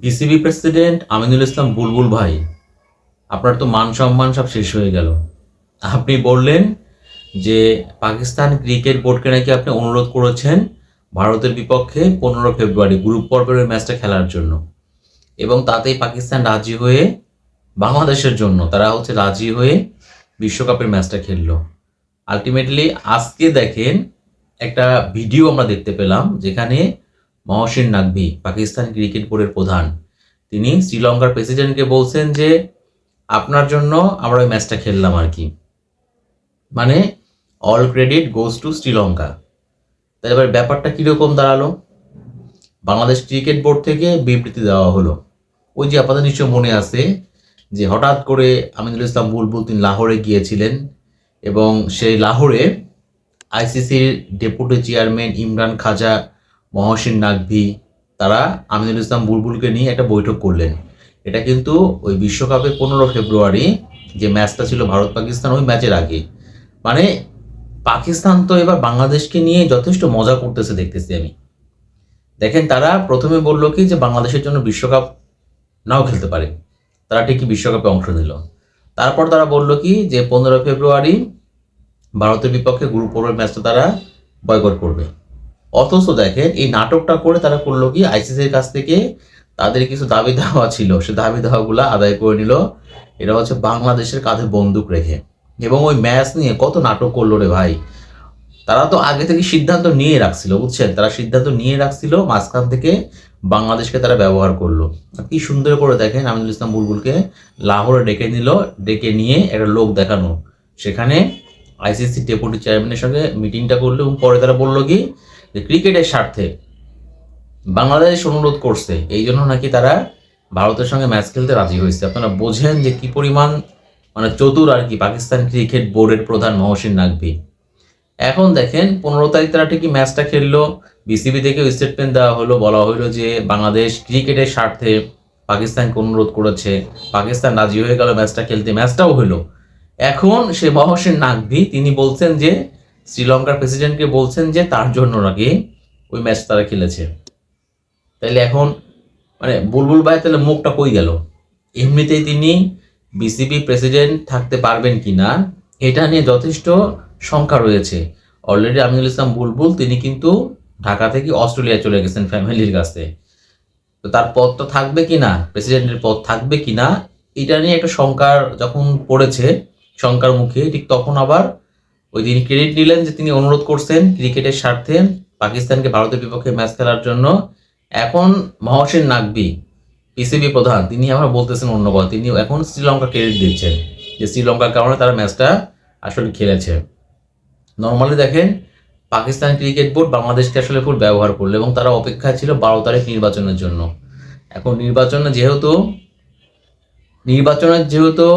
BCB president Aminul Islam Bulbul ভাই, আপনার তো মান সম্মান সব শেষ হয়ে গেল। আপনি বললেন যে পাকিস্তান ক্রিকেট বোর্ডকে নাকি আপনি অনুরোধ করেছেন ভারতের বিপক্ষে পনেরো ফেব্রুয়ারি গ্রুপ পর্বের ম্যাচটা খেলার জন্য। এবং তাতেই পাকিস্তান রাজি হয়ে বাংলাদেশের জন্য তারা হচ্ছে রাজি হয়ে বিশ্বকাপের ম্যাচটা খেললো। আলটিমেটলি আজকে দেখেন একটা ভিডিও আমরা দেখতে পেলাম, যেখানে মহসিন নাকভি পাকিস্তান ক্রিকেট বোর্ডের প্রধান। তিনি শ্রীলঙ্কার প্রেসিডেন্টকে বলছেন যে, আপনার জন্য আমরা ওই ম্যাচটা খেললাম আর কি। মানে all credit goes to Sri Lanka. তাই এবার ব্যাপারটা কীরকম দাঁড়াল? বাংলাদেশ ক্রিকেট বোর্ড থেকে বিবৃতি দেওয়া হলো। ওই যে আপনাদের নিশ্চয় মনে আছে যে, হঠাৎ করে আমিনুল ইসলাম বুলবুল তিনি লাহোরে গিয়েছিলেন এবং সেই লাহোরে আইসিসির ডেপুটি চেয়ারম্যান ইমরান খাজা মহসিন নাকভি তারা আমিনুল ইসলাম বুলবুলকে নিয়ে একটা বৈঠক করলেন। এটা কিন্তু ওই বিশ্বকাপের পনেরো ফেব্রুয়ারি যে ম্যাচটা ছিল ভারত পাকিস্তান ওই ম্যাচের আগে। মানে পাকিস্তান তো এবার বাংলাদেশকে নিয়ে যথেষ্ট মজা করতেছে দেখতেছি আমি। দেখেন, তারা প্রথমে বলল কি যে বাংলাদেশের জন্য বিশ্বকাপ নাও খেলতে পারে। তারা ঠিকই বিশ্বকাপে অংশ নিল। তারপর তারা বলল কি যে পনেরো ফেব্রুয়ারি ভারতের বিপক্ষে গ্রুপ পর্বের ম্যাচটা তারা বয়কট করবে। অথচ দেখেন এই নাটকটা করে তারা করল কি আইসিসির কাছ থেকে তাদের কিছু দাবি দেওয়া ছিল। সে দাবি দেওয়াগুলো আদায় করে নিল। এটা হচ্ছে বাংলাদেশের কাঁধে বন্দুক রেখে। এবং ওই ম্যাচ নিয়ে কত নাটক করল রে ভাই। তারা তো আগে থেকে সিদ্ধান্ত নিয়ে রাখছিল, বুঝছেন? তারা সিদ্ধান্ত নিয়ে রাখছিল, মাঝখান থেকে বাংলাদেশকে তারা ব্যবহার করল। কি সুন্দর করে দেখেন আমিনুল ইসলাম বুলবুলকে লাহোরে ডেকে নিল, ডেকে নিয়ে একটা লোক দেখানো। সেখানে আইসিসি ডেপুটি চেয়ারম্যানের সঙ্গে মিটিংটা করল এবং পরে তারা বলল কি যে ক্রিকেটের স্বার্থে বাংলাদেশ অনুরোধ করছে, এই জন্য নাকি তারা ভারতের সঙ্গে ম্যাচ খেলতে রাজি হয়েছে। আপনারা বোঝেন যে কি পরিমাণ মানে চতুর আর কি পাকিস্তান ক্রিকেট বোর্ডের প্রধান মহসিন নাকভি। এখন দেখেন, পনেরো তারিখ তারা ঠিকই ম্যাচটা খেললো। বিসিবি থেকে স্টেটমেন্ট দেওয়া হলো, বলা হলো যে বাংলাদেশ ক্রিকেটের স্বার্থে পাকিস্তানকে অনুরোধ করেছে। পাকিস্তান রাজি হয়ে গেল ম্যাচটা খেলতে, ম্যাচটাও হলো। এখন সে মহসিন নাকভি, তিনি বলছেন যে শ্রীলঙ্কার প্রেসিডেন্টকে বলছেন যে তার জন্য নাকি ওই ম্যাচ তারা খেলেছে। তাইলে এখন মানে বুলবুল ভাই তাহলে মুখটা কই গেল? এমনিতেই তিনি বিসিবি প্রেসিডেন্ট থাকতে পারবেন কি না এটা নিয়ে যথেষ্ট শঙ্কা রয়েছে। অলরেডি আমিনুল ইসলাম বুলবুল, তিনি কিন্তু ঢাকা থেকে অস্ট্রেলিয়া চলে গেছেন ফ্যামিলির কাছে। তো তার পদটা থাকবে কি না প্রেসিডেন্টের পদ থাকবে কি না এটা নিয়ে একটা শঙ্কার যখন পড়েছে, শঙ্কার মুখে, ঠিক তখন আবার ওই তিনি ক্রেডিট নিলেন যে তিনি অনুরোধ করছেন ক্রিকেটের স্বার্থে পাকিস্তানকে ভারতের বিপক্ষে ম্যাচ খেলার জন্য। এখন মহসিন নাকবি পিসিবি প্রধান, তিনি আবার বলতেছেন অন্য কথা। তিনি এখন শ্রীলঙ্কা ক্রেডিট দিচ্ছেন যে শ্রীলঙ্কার কারণে তারা ম্যাচটা আসলে খেলেছে। নর্মালি দেখেন, পাকিস্তান ক্রিকেট বোর্ড বাংলাদেশকে আসলে খুব ব্যবহার করল এবং তারা অপেক্ষায় ছিল বারো তারিখ নির্বাচনের জন্য। এখন নির্বাচনে যেহেতু, নির্বাচনের যেহেতু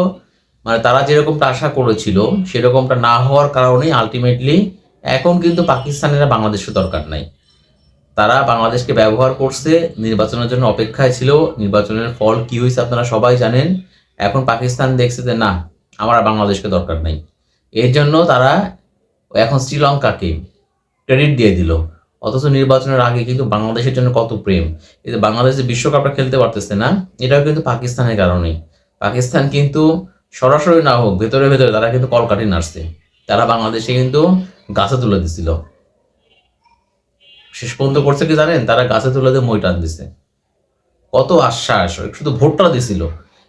মানে তারা যেরকমটা আশা করেছিল সেরকমটা না হওয়ার কারণেই আলটিমেটলি এখন কিন্তু পাকিস্তানেরা বাংলাদেশের দরকার নাই। তারা বাংলাদেশকে ব্যবহার করছে নির্বাচনের জন্য অপেক্ষায় ছিল নির্বাচনের ফল কি হয়েছে আপনারা সবাই জানেন। এখন পাকিস্তান দেখছে যে না আমার বাংলাদেশকে দরকার নাই। এর জন্য তারা এখন শ্রীলঙ্কাকে ক্রেডিট দিয়ে দিল। অথচ নির্বাচনের আগে কিন্তু বাংলাদেশের জন্য কত প্রেম। এই যে বাংলাদেশ বিশ্বকাপটা খেলতে পারতেছে না এটাও কিন্তু পাকিস্তানের কারণে। পাকিস্তান কিন্তু সরাসরি না হোক, ভেতরে ভেতরে তারা কিন্তু কলকাঠি নাড়ছে। তারা বাংলাদেশে কিন্তু গাছে তুলে দিছিল। শেষ পর্যন্ত করছে কি জানেন? তারা গাছে তুলে দিয়ে মই টান দিছে। কত আশ্বাস, শুধু ভোটটা দিছিল।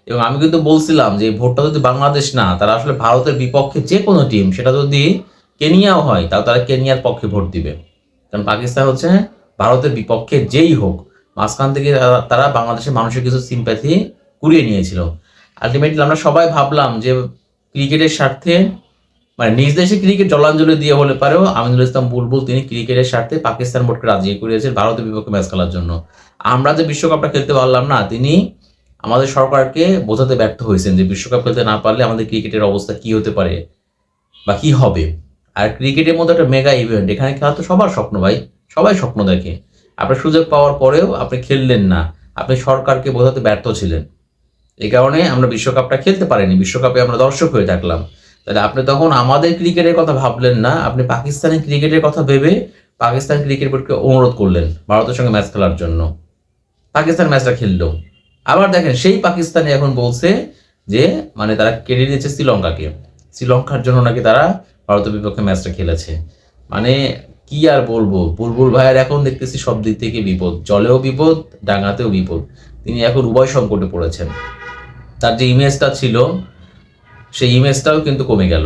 এবং আমি কিন্তু বলছিলাম যে ভোটটা যদি বাংলাদেশ না, তারা আসলে ভারতের বিপক্ষে যে কোনো টিম সেটা যদি কেনিয়াও হয় তাও তারা কেনিয়ার পক্ষে ভোট দিবে। কারণ পাকিস্তান হচ্ছে ভারতের বিপক্ষে যেই হোক, মাঝখান থেকে তারা বাংলাদেশের মানুষের কিছু সিম্প্যাথি কুড়িয়ে নিয়েছিল। আলটিমেটলি আমরা সবাই ভাবলাম যে ক্রিকেটের স্বার্থে মানে নিজ দেশে ক্রিকেট জলাঞ্জলি দিয়ে হলে পারেও আমিনুল ইসলাম বুলবুল, তিনি ক্রিকেটের স্বার্থে পাকিস্তান বোর্ডকে রাজি করিয়েছেন ভারতের বিপক্ষে ম্যাচ খেলার জন্য। আমরা যে বিশ্বকাপটা খেলতে পারলাম না, তিনি আমাদের সরকারকে বোঝাতে ব্যর্থ হয়েছেন যে বিশ্বকাপ খেলতে না পারলে আমাদের ক্রিকেটের অবস্থা কি হতে পারে বা কি হবে। আর ক্রিকেটের মধ্যে একটা মেগা ইভেন্ট এখানে খেলা তো সবার স্বপ্ন ভাই, সবাই স্বপ্ন দেখে। আপনি সুযোগ পাওয়ার পরেও আপনি খেললেন না, আপনি সরকারকে বোঝাতে ব্যর্থ ছিলেন। এই কারণে আমরা বিশ্বকাপটা খেলতে পারিনি। বিশ্বকাপে আমরা দর্শক হয়ে থাকলাম। তাহলে আপনি তখন আমাদের ক্রিকেটের কথা ভাবলেন না, আপনি পাকিস্তানি ক্রিকেটের কথা ভেবে পাকিস্তান ক্রিকেট বোর্ডকে অনুরোধ করলেন ভারতের সঙ্গে ম্যাচ খেলার জন্য। পাকিস্তান ম্যাচটা খেললো। আবার দেখেন, সেই পাকিস্তানে এখন বলছে যে মানে তারা কেড়ে নিয়েছে শ্রীলঙ্কাকে। শ্রীলঙ্কার জন্য নাকি তারা ভারতের বিপক্ষে ম্যাচটা খেলেছে। মানে কি আর বলব, বুলবুল ভাইয়ের এখন দেখতেছি সব দিক থেকে বিপদ। জলেও বিপদ, ডাঙাতেও বিপদ। তিনি এখন উভয় সংকটে পড়েছেন। তার যে ইমেজটা ছিল, সেই ইমেজটাও কিন্তু কমে গেল।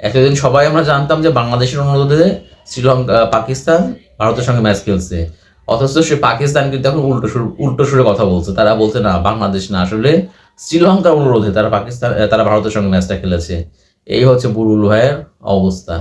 এতদিন সবাই আমরা জানতাম যে বাংলাদেশের অনুরোধে শ্রীলঙ্কা, পাকিস্তান, ভারতের সঙ্গে ম্যাচ খেলছে। অথচ সে পাকিস্তান কিন্তু এখন উল্টো সুর, উল্টো সুরে কথা বলছে। তারা বলছে, না, বাংলাদেশ না, আসলে শ্রীলঙ্কার অনুরোধে তারা পাকিস্তান, তারা ভারতের সঙ্গে ম্যাচটা খেলেছে। এই হচ্ছে বুলবুল ভাইয়ের অবস্থা।